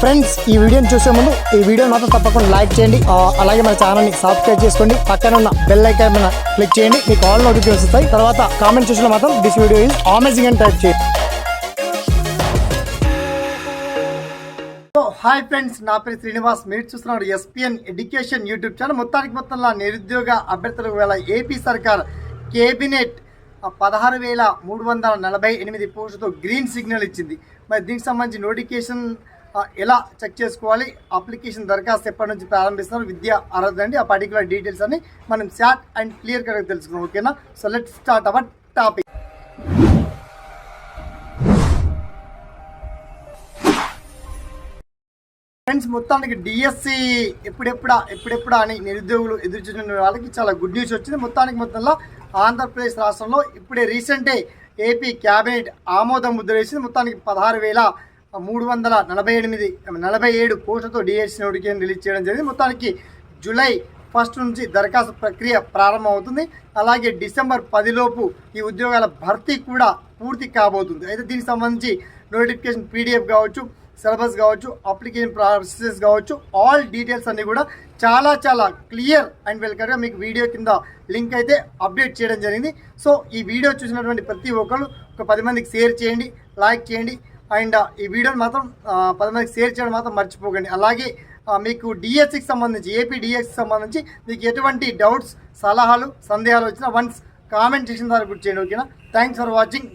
Friends ఈ వీడియోని చూసే ముందు ఈ వీడియో మాత్రం తప్పకుండా లైక్ చేయండి. అలాగే మన ఛానల్ని సబ్స్క్రైబ్ చేసుకోండి. పక్కన ఉన్న బెల్ ఐకాన్ మీద క్లిక్ చేయండి. మీకు ఆల్ నోటిఫికేషన్ వస్తాయి. తర్వాత కామెంట్ చూసిన మాత్రం దిస్ వీడియో ఈజ్ అమేజింగ్ అని టైప్ చేయండి. సో హాయ్ ఫ్రెండ్స్ నా పేరు శ్రీనివాస్. మీరు చూస్తున్నారు ఎస్పిఎన్ ఎడ్యుకేషన్ యూట్యూబ్ ఛానల్ మొత్తానికి మొత్తంలో నిరుద్యోగ అభ్యర్థులకు వేళ ఏపీ సర్కార్ కేబినెట్ పదహారు వేల మూడు వందల నలభై ఎనిమిది పోస్టుతో గ్రీన్ సిగ్నల్ ఇచ్చింది. మరి దీనికి సంబంధించి నోటిఫికేషన్ ఎలా చెక్ చేసుకోవాలి? అప్లికేషన్ దరఖాస్తు ఎప్పటి నుంచి ప్రారంభిస్తున్నారు విద్యా అర్హత అండి ఆ పర్టికులర్ డీటెయిల్స్ అని మనం షార్ట్ అండ్ క్లియర్ కరెక్ట్ తెలుసుకున్నాం ఓకేనా so let start our topic friends మొత్తానికి డిఎస్సి ఎప్పుడెప్పుడా ఎప్పుడెప్పుడా అని నిరుద్యోగులు ఎదురు చూసిన వాళ్ళకి చాలా గుడ్ న్యూస్ వచ్చింది. మొత్తానికి మొత్తంలో ఆంధ్రప్రదేశ్ రాష్ట్రంలో ఇప్పుడే రీసెంటే ఏపీ క్యాబినెట్ ఆమోదం ముద్ర వేసింది. మొత్తానికి పదహారు వేల మూడు వందల నలభై ఎనిమిది నలభై ఏడు పోస్టులతో డిఎస్సి నోటిఫికేషన్ రిలీజ్ చేయడం జరిగింది. మొత్తానికి జూలై ఫస్ట్ నుంచి దరఖాస్తు ప్రక్రియ ప్రారంభమవుతుంది. అలాగే డిసెంబర్ పదిలోపు ఈ ఉద్యోగాల భర్తీ కూడా పూర్తి కాబోతుంది. అయితే దీనికి సంబంధించి నోటిఫికేషన్ పీడిఎఫ్ కావచ్చు సిలబస్ కావచ్చు అప్లికేషన్ ప్రాసెస్ కావచ్చు ఆల్ డీటెయిల్స్ అన్నీ కూడా చాలా చాలా క్లియర్ అండ్ వెల్కర్గా మీకు వీడియో కింద లింక్ అయితే అప్డేట్ చేయడం జరిగింది. సో ఈ వీడియో చూసినటువంటి ప్రతి ఒక్కరు ఒక పది మందికి షేర్ చేయండి లైక్ చేయండి అండ్ ఈ వీడియోని మాత్రం పది మందికి షేర్ చేయడం మాత్రం మర్చిపోకండి. అలాగే మీకు డిఎస్సికి సంబంధించి ఏపీ డిఎస్సికి సంబంధించి మీకు ఎటువంటి డౌట్స్ సలహాలు సందేహాలు వచ్చినా వన్స్ కామెంట్ చేసిన ద్వారా గుర్తు చేయండి ఓకేనా? Thanks for watching